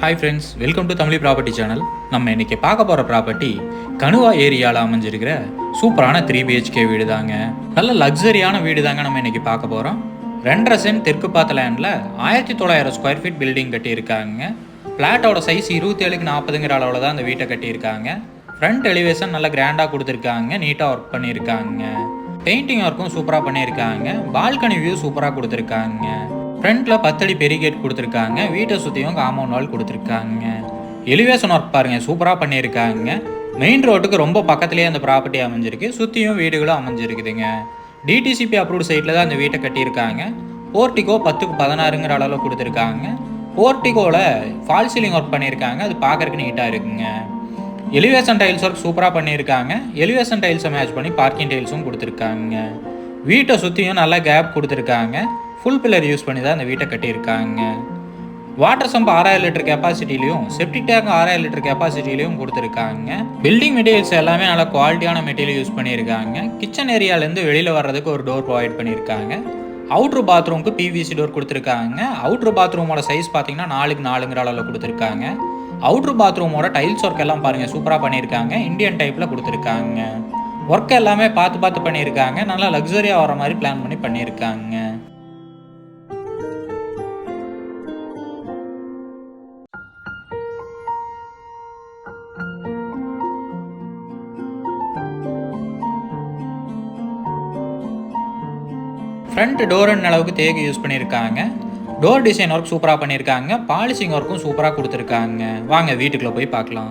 Hi friends welcome to Tamil property channel நம்ம இன்னைக்கு பார்க்க போகிற ப்ராப்பர்ட்டி கனுவா ஏரியாவில் அமைஞ்சிருக்கிற சூப்பரான த்ரீ பிஹெச்கே வீடு தாங்க. நல்ல லக்ஸரியான வீடு தாங்க நம்ம இன்றைக்கி பார்க்க போகிறோம் ரெண்டரை சென்ட் தெற்கு பாத்த லேண்டில் ஆயிரத்தி தொள்ளாயிரம் ஸ்கொயர் ஃபீட் பில்டிங் கட்டியிருக்காங்க. ஃப்ளாட்டோட சைஸ் இருபத்தேழுக்கு நாற்பதுங்கிற அளவில் தான் அந்த வீட்டை கட்டியிருக்காங்க. ஃப்ரண்ட் எலிவேஷன் நல்லா கிராண்டாக கொடுத்துருக்காங்க நீட்டாக ஒர்க் பண்ணியிருக்காங்க. பெயிண்டிங் ஒர்க்கும் சூப்பராக பண்ணியிருக்காங்க. பால்கனி வியூ சூப்பராக கொடுத்துருக்காங்க. ஃப்ரண்ட்ல பத்தடி பெரிய கேட் கொடுத்துருக்காங்க. வீட்டை சுற்றியும் காம்பவுண்ட் வால் கொடுத்துருக்காங்க. எலிவேஷன் ஒர்க் பாருங்க சூப்பராக பண்ணியிருக்காங்க. மெயின் ரோட்டுக்கு ரொம்ப பக்கத்துலேயே அந்த ப்ராப்பர்ட்டி அமைஞ்சிருக்கு. சுற்றியும் வீடுகளும் அமைஞ்சிருக்குதுங்க. டிடிசிபி அப்ரூவ்ட் சைட்டில் தான் அந்த வீட்டை கட்டியிருக்காங்க. போர்ட்டிகோ பத்துக்கு பதினாறுங்கிற அளவில் கொடுத்துருக்காங்க. போர்ட்டிகோவில் ஃபால் சீலிங் ஒர்க் பண்ணியிருக்காங்க. அது பார்க்கறதுக்கு நீட்டாக இருக்குங்க. எலிவேஷன் டைல்ஸ் ஒர்க் சூப்பராக பண்ணியிருக்காங்க. எலிவேஷன் டைல்ஸை மேட்ச் பண்ணி பார்க்கிங் டைல்ஸும் கொடுத்துருக்காங்க. வீட்டை சுற்றியும் நல்லா கேப் கொடுத்துருக்காங்க. ஃபுல் பில்லர் யூஸ் பண்ணி தான் அந்த வீட்டை கட்டியிருக்காங்க. வாட்டர் சம்ப் ஆறாயிரம் லிட்டர் கெப்பாசிட்டிலையும் செப்டிக் டேங்க் ஆறாயிரம் லிட்டர் கெப்பாசிட்டிலையும் கொடுத்துருக்காங்க. பில்டிங் மெட்டீரியல்ஸ் எல்லாமே நல்லா குவாலிட்டியான மெட்டீரியல் யூஸ் பண்ணியிருக்காங்க. கிச்சன் ஏரியாலேருந்து வெளியில் வர்றதுக்கு ஒரு டோர் ப்ரொவைட் பண்ணியிருக்காங்க. அவுட்ரு பாத்ரூமுக்கு பிவிசி டோர் கொடுத்துருக்காங்க. அவுட்ரு பாத்ரூமோட சைஸ் பார்த்தீங்கன்னா நாலுக்கு நாலுங்கிற அளவில் கொடுத்துருக்காங்க. அவுட்ரு பாத்ரூமோட டைல்ஸ் ஒர்க் எல்லாம் பாருங்கள் சூப்பராக பண்ணியிருக்காங்க. இந்தியன் டைப்பில் கொடுத்துருக்காங்க. ஒர்க் எல்லாமே பார்த்து பார்த்து பண்ணியிருக்காங்க. நல்லா லக்ஸரியாக வர மாதிரி பிளான் பண்ணி பண்ணியிருக்காங்க. ஃப்ரண்ட் டோர் அளவுக்கு தேக்கு யூஸ் பண்ணியிருக்காங்க டோர் டிசைன் ஒர்க் சூப்பராக பண்ணியிருக்காங்க பாலிசிங் ஒர்க்கும் சூப்பராக கொடுத்துருக்காங்க. வாங்க வீட்டுக்குள்ளே போய் பார்க்கலாம்.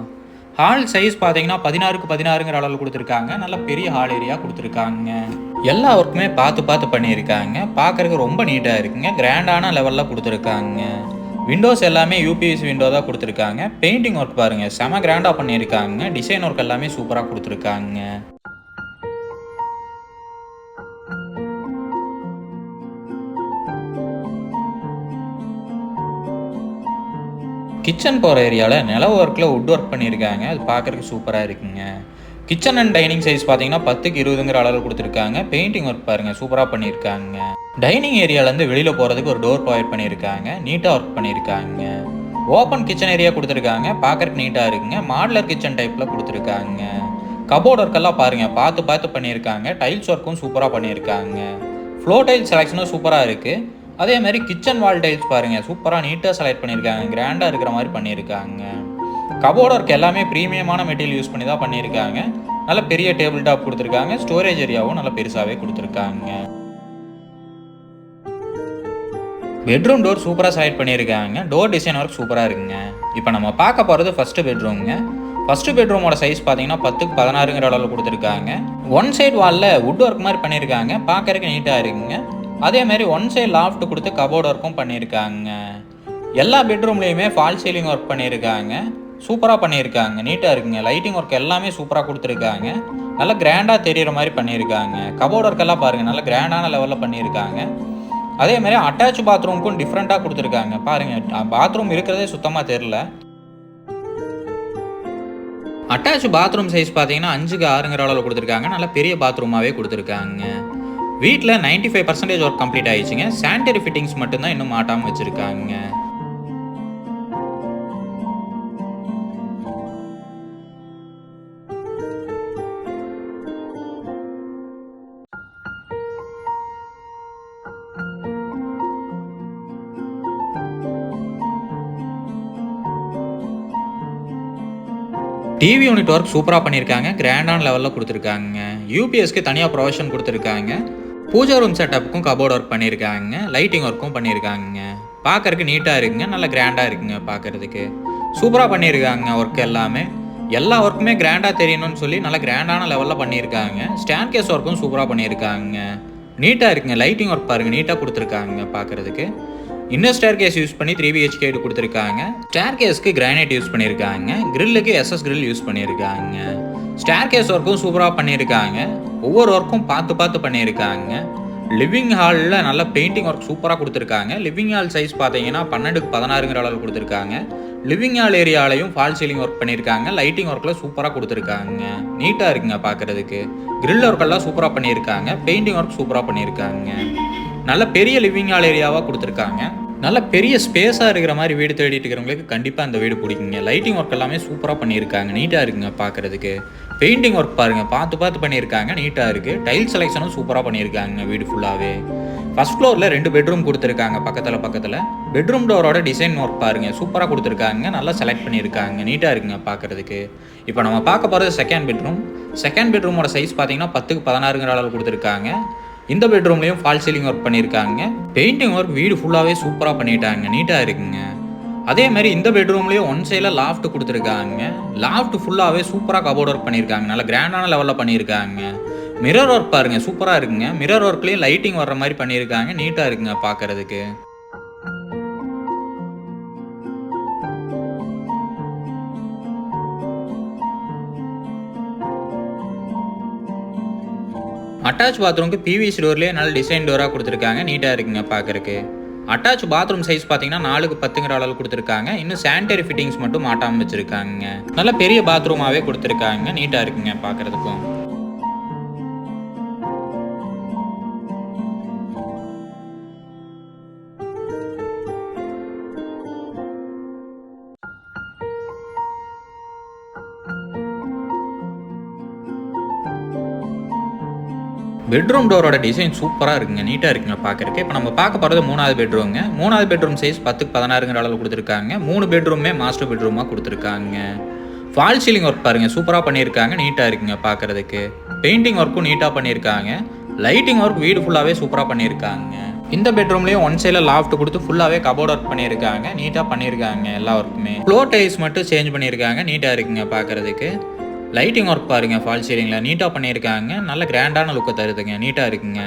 ஹால் சைஸ் பார்த்தீங்கன்னா பதினாறுக்கு பதினாறுங்கிற அளவில் கொடுத்துருக்காங்க. நல்ல பெரிய ஹால் ஏரியா கொடுத்துருக்காங்க. எல்லா ஒர்க்குமே பார்த்து பார்த்து பண்ணியிருக்காங்க. பார்க்கறதுக்கு ரொம்ப நீட்டாக இருக்குங்க. கிராண்டான லெவலில் கொடுத்துருக்காங்க. விண்டோஸ் எல்லாமே யூபிஎஸ் விண்டோ தான் கொடுத்துருக்காங்க. பெயிண்டிங் ஒர்க் பாருங்கள் செம கிராண்டாக பண்ணியிருக்காங்க. டிசைன் ஒர்க் எல்லாமே சூப்பராக கொடுத்துருக்காங்க. கிச்சன் போகிற ஏரியாவில் நில ஒர்க்கில் வுட் ஒர்க் பண்ணியிருக்காங்க. அது பார்க்குறதுக்கு சூப்பராக இருக்குங்க. கிச்சன் அண்ட் டைனிங் சைஸ் பார்த்தீங்கன்னா பத்துக்கு இருபதுங்கிற அளவில் கொடுத்துருக்காங்க. பெயிண்டிங் ஒர்க் பாருங்கள் சூப்பராக பண்ணியிருக்காங்க. டைனிங் ஏரியாலேருந்து வெளியில் போகிறதுக்கு ஒரு டோர் ப்ரொவைட் பண்ணியிருக்காங்க. நீட்டாக ஒர்க் பண்ணியிருக்காங்க. ஓப்பன் கிச்சன் ஏரியா கொடுத்துருக்காங்க. பார்க்குறக்கு நீட்டாக இருக்குங்க. மாடலர் கிச்சன் டைப்பில் கொடுத்துருக்காங்க. கபோர்ட் ஒர்க்கெல்லாம் பாருங்கள் பார்த்து பார்த்து பண்ணியிருக்காங்க. டைல்ஸ் ஒர்க்கும் சூப்பராக பண்ணியிருக்காங்க. ஃப்ளோ டைல் செலெக்ஷனும் சூப்பராக இருக்குது அதே மாதிரி கிச்சன் வால் டைல்ஸ் பாருங்கள் சூப்பராக நீட்டாக செலக்ட் பண்ணியிருக்காங்க கிராண்டாக இருக்கிற மாதிரி பண்ணியிருக்காங்க கபோர்ட் ஒர்க் எல்லாமே ப்ரீமியமான மெட்டீரியல் யூஸ் பண்ணி தான் பண்ணியிருக்காங்க நல்ல பெரிய டேபிள் டாப் கொடுத்துருக்காங்க. ஸ்டோரேஜ் ஏரியாவும் நல்ல பெருசாகவே கொடுத்துருக்காங்க. பெட்ரூம் டோர் சூப்பராக செலக்ட் பண்ணியிருக்காங்க டோர் டிசைன் ஒர்க் சூப்பராக இருக்குங்க. இப்போ நம்ம பார்க்க போகிறது ஃபஸ்ட்டு பெட்ரூம்ங்க ஃபஸ்ட்டு பெட்ரூமோட சைஸ் பார்த்தீங்கன்னா பத்துக்கு பதினாறுங்கிற அளவில் கொடுத்துருக்காங்க. ஒன் சைடு வாலில் வுட் ஒர்க் மாதிரி பண்ணியிருக்காங்க பார்க்கறதுக்கு நீட்டாக இருக்குங்க. அதே மாதிரி ஒன் சைடு லாஃப்ட் கொடுத்து கபோர்ட் ஒர்க்கும் பண்ணியிருக்காங்க. எல்லா பெட்ரூம்லேயுமே ஃபால் சீலிங் ஒர்க் பண்ணியிருக்காங்க. சூப்பராக பண்ணியிருக்காங்க. நீட்டாக இருக்குங்க. லைட்டிங் ஒர்க் எல்லாமே சூப்பராக கொடுத்துருக்காங்க. நல்லா கிராண்டாக தெரிகிற மாதிரி பண்ணியிருக்காங்க. கபோர்ட் ஒர்க் எல்லாம் பாருங்கள் நல்லா கிராண்டான லெவலில் பண்ணியிருக்காங்க. அதே மாதிரி அட்டாச் பாத்ரூமுக்கும் டிஃப்ரெண்ட்டாக கொடுத்துருக்காங்க. பாருங்கள் பாத்ரூம் இருக்கிறதே சுத்தமாக தெரில அட்டாச் பாத்ரூம் சைஸ் பார்த்தீங்கன்னா அஞ்சுக்கு ஆறுங்கிற அளவில் கொடுத்துருக்காங்க. நல்ல பெரிய பாத்ரூமாகவே கொடுத்துருக்காங்க. வீட்டில் 95% ஃபைவ் பர்சன்டேஜ் ஒர்க் கம்ப்ளீட் ஆயிடுச்சுங்க. சானிடரி ஃபிட்டிங்ஸ் மட்டும்தான் இன்னும் மாட்டாமல் வச்சுருக்காங்க. டிவி யூனிட் ஒர்க் சூப்பராக பண்ணியிருக்காங்க கிராண்டான லெவலில் கொடுத்துருக்காங்க. யூபிஎஸ்க்கு தனியாக ப்ரொவிஷன் கொடுத்துருக்காங்க. பூஜா ரூம் செட்டப்புக்கும் கபோர்ட் ஒர்க் பண்ணியிருக்காங்க லைட்டிங் ஒர்க்கும் பண்ணியிருக்காங்க. பார்க்கறதுக்கு நீட்டாக இருக்குங்க நல்லா கிராண்டாக இருக்குங்க பார்க்கறதுக்கு சூப்பராக பண்ணியிருக்காங்க ஒர்க் எல்லாமே. எல்லா ஒர்க்குமே கிராண்டாக தெரியணும்னு சொல்லி நல்லா கிராண்டான லெவலில் பண்ணியிருக்காங்க. ஸ்டாண்ட் கேஸ் ஒர்க்கும் சூப்பராக பண்ணியிருக்காங்க. நீட்டாக இருக்குங்க லைட்டிங் ஒர்க் பாருங்கள் நீட்டாக கொடுத்துருக்காங்க பார்க்கறதுக்கு இன்னர் ஸ்டேர் கேஸ் யூஸ் பண்ணி த்ரீ பிஹெச்கே கொடுத்துருக்காங்க. ஸ்டேர் கேஸ்க்கு கிரானைட் யூஸ் பண்ணியிருக்காங்க கிரில்லுக்கு எஸ்எஸ் கிரில் யூஸ் பண்ணியிருக்காங்க. ஸ்டேர் கேஸ் ஒர்க்கும் சூப்பராக பண்ணியிருக்காங்க. ஒவ்வொரு ஒர்க்கும் பார்த்து பார்த்து பண்ணியிருக்காங்க. லிவிங் ஹாலில் நல்ல பெயிண்டிங் ஒர்க் சூப்பராக கொடுத்துருக்காங்க. லிவிங் ஹால் சைஸ் பார்த்தீங்கன்னா பன்னெண்டுக்கு பதினாறுங்கிற அளவில் கொடுத்துருக்காங்க. லிவிங் ஹால் ஏரியாலையும் ஃபால் சீலிங் ஒர்க் பண்ணியிருக்காங்க. லைட்டிங் ஒர்க்கில் சூப்பராக கொடுத்துருக்காங்க. நீட்டாக இருக்குங்க பார்க்குறதுக்கு. கிரில் ஒர்க்கெல்லாம் சூப்பராக பண்ணியிருக்காங்க. பெயிண்டிங் ஒர்க் சூப்பராக பண்ணியிருக்காங்க. நல்ல பெரிய லிவிங் ஹால் ஏரியாவாக கொடுத்துருக்காங்க. நல்ல பெரிய ஸ்பேஸாக இருக்கிற மாதிரி வீடு தேடிட்டு இருக்கிறவங்களுக்கு கண்டிப்பாக இந்த வீடு பிடிக்குங்க. லைட்டிங் ஒர்க் எல்லாமே சூப்பராக பண்ணியிருக்காங்க. நீட்டாக இருக்குங்க பார்க்குறதுக்கு பெயிண்டிங் ஒர்க் பாருங்கள் பார்த்து பார்த்து பண்ணியிருக்காங்க. நீட்டாக இருக்குது டைல் செலெக்ஷனும் சூப்பராக பண்ணியிருக்காங்க வீடு ஃபுல்லாகவே ஃபர்ஸ்ட் ஃப்ளோரில் ரெண்டு பெட்ரூம் கொடுத்துருக்காங்க பக்கத்தில் பக்கத்தில். பெட்ரூம் டோரோட டிசைன் ஒர்க் பாருங்கள் சூப்பராக கொடுத்துருக்காங்க. நல்லா செலக்ட் பண்ணியிருக்காங்க. நீட்டாக இருக்குங்க பார்க்குறதுக்கு இப்போ நம்ம பார்க்க போகிறது செகண்ட் பெட்ரூம் செகண்ட் பெட்ரூமோட சைஸ் பார்த்தீங்கன்னா பத்துக்கு பதினாறுங்கிற அளவு கொடுத்துருக்காங்க. இந்த பெட்ரூம்லேயும் ஃபால் சீலிங் ஒர்க் பண்ணியிருக்காங்க. பெயிண்டிங் ஒர்க் வீடு ஃபுல்லாகவே சூப்பராக பண்ணிட்டாங்க. நீட்டாக இருக்குங்க. அதே மாதிரி இந்த பெட்ரூம்லேயும் ஒன் சைடில் லாஃப்ட் கொடுத்துருக்காங்க. லாஃப்ட் ஃபுல்லாகவே சூப்பராக கபோர்ட் ஒர்க் பண்ணியிருக்காங்க. நல்ல கிராண்டான லெவலில் பண்ணியிருக்காங்க. மிரர் ஒர்க் பாருங்க சூப்பராக இருக்குங்க. மிரர் ஒர்க்லேயும் லைட்டிங் வர்ற மாதிரி பண்ணியிருக்காங்க. நீட்டாக இருக்குங்க பார்க்கறதுக்கு. அட்டாச் பாத்ரூமுக்கு பிவிசி டோர்லேயே நல்ல டிசைன் டோராக கொடுத்துருக்காங்க. நீட்டாக இருக்குங்க பார்க்கறக்கு அட்டாச் பாத்ரூம் சைஸ் பார்த்தீங்கன்னா நாலுக்கு பத்துங்கிற அளவு கொடுத்துருக்காங்க. இன்னும் சானிடரி ஃபிட்டிங்ஸ் மட்டும் மாட்டாமல் வச்சுருக்காங்க நல்ல பெரிய பாத்ரூமாகவே கொடுத்துருக்காங்க. நீட்டாக இருக்குங்க பார்க்கறதுக்கும் பெட்ரூம் டோரோட டிசைன் சூப்பராக இருக்குங்க நீட்டாக இருக்குங்க பார்க்குறக்கு இப்போ நம்ம பார்க்க போகிறது மூணாவது பெட்ரூம்ங்க மூணாவது பெட்ரூம் சைஸ் பத்துக்கு பதினாறுங்கிற அளவு கொடுத்துருக்காங்க. மூணு பெட்ரூமே மாஸ்டர் பெட்ரூமாக கொடுத்துருக்காங்க. ஃபால் சீலிங் ஒர்க் பாருங்கள் சூப்பராக பண்ணியிருக்காங்க நீட்டாக இருக்குங்க பார்க்கறதுக்கு. பெயிண்டிங் ஒர்க்கும் நீட்டாக பண்ணியிருக்காங்க. லைட்டிங் ஒர்க் வீடு ஃபுல்லாகவே சூப்பராக பண்ணியிருக்காங்க. இந்த பெட்ரூம்லேயும் ஒன் சைடில் லாஃப்ட் கொடுத்து ஃபுல்லாகவே கபோர்ட் ஒர்க் பண்ணியிருக்காங்க நீட்டாக பண்ணியிருக்காங்க எல்லா ஒர்க்குமே ஃப்ளோர் டைல்ஸ் மட்டும் சேஞ்ச் பண்ணியிருக்காங்க நீட்டாக இருக்குங்க பார்க்கறதுக்கு. லைட்டிங் ஒர்க் பாருங்க ஃபால் சீலிங்கில் நீட்டாக பண்ணியிருக்காங்க. நல்ல கிராண்டான லுக்கை தருதுங்க. நீட்டாக இருக்குங்க.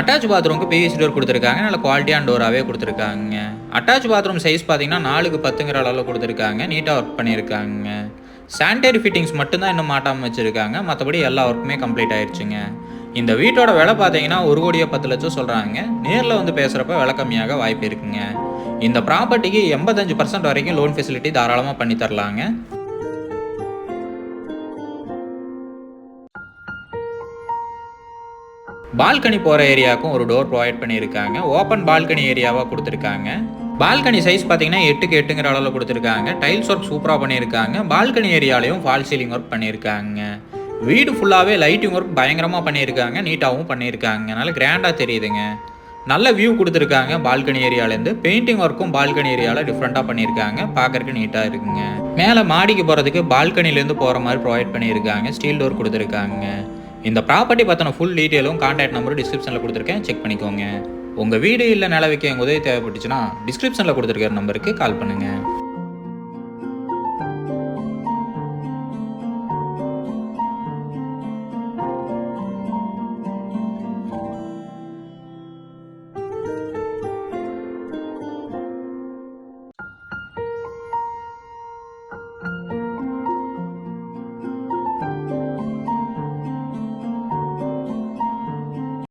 அட்டாச் பாத்ரூமுக்கு பிவிசி டோர் கொடுத்துருக்காங்க. நல்ல குவாலிட்டியான டோராகவே கொடுத்துருக்காங்க. அட்டாச் பாத்ரூம் சைஸ் பார்த்தீங்கன்னா நாலுக்கு பத்துங்கிற அளவில் கொடுத்துருக்காங்க. நீட்டாக ஒர்க் பண்ணியிருக்காங்க. சானிடரி ஃபிட்டிங்ஸ் மட்டும்தான் இன்னும் மாட்டாமல் வச்சுருக்காங்க. மற்றபடி எல்லா ஒர்க்குமே கம்ப்ளீட் ஆயிடுச்சுங்க இந்த வீட்டோட விலை பார்த்தீங்கன்னா ஒரு கோடியே பத்து லட்சம் சொல்கிறாங்க நேரில் வந்து பேசுகிறப்ப விலை கம்மியாக வாய்ப்பு இருக்குங்க. இந்த ப்ராப்பர்ட்டிக்கு எண்பத்தஞ்சு பர்சன்ட் வரைக்கும் லோன் ஃபெசிலிட்டி தாராளமாக பண்ணி தரலாங்க. பால்கனி போகிற ஏரியாவுக்கும் ஒரு டோர் ப்ரொவைட் பண்ணியிருக்காங்க. ஓப்பன் பால்கனி ஏரியாவாக கொடுத்துருக்காங்க. பால்கனி சைஸ் பார்த்தீங்கன்னா எட்டுக்கு எட்டுங்கிற அளவில் கொடுத்துருக்காங்க. டைல்ஸ் ஒர்க் சூப்பராக பண்ணியிருக்காங்க. பால்கனி ஏரியாலையும் ஃபால் சீலிங் ஒர்க் பண்ணியிருக்காங்க. வீடு ஃபுல்லாகவே லைட்டிங் ஒர்க் பயங்கரமாக பண்ணியிருக்காங்க நீட்டாகவும் பண்ணியிருக்காங்க நல்ல கிராண்டாக தெரியுதுங்க. நல்ல வியூ கொடுத்துருக்காங்க பால்கனி ஏரியாலேருந்து பெயிண்டிங் ஒர்க்கும் பால்கனி ஏரியாவில் டிஃப்ரெண்ட்டாக பண்ணியிருக்காங்க. பார்க்கறதுக்கு நீட்டாக இருக்குங்க. மேலே மாடிக்கு போகிறதுக்கு பால்கனிலேருந்து போகிற மாதிரி ப்ரொவைட் பண்ணியிருக்காங்க. ஸ்டீல் டோர் கொடுத்துருக்காங்க. இந்த ப்ராப்பர்ட்டி பற்றின ஃபுல் டீட்டெயிலும் கான்டாக்ட் நம்பரும் டிஸ்கிரிப்ஷனில் கொடுத்துருக்கேன். செக் பண்ணிக்கோங்க. உங்கள் வீடு இல்லை நிலவிக்க எங்கள் உதவி தேவைப்பட்டுச்சுன்னா டிஸ்கிரிப்ஷனில் கொடுத்துருக்கிற நம்பருக்கு கால் பண்ணுங்கள்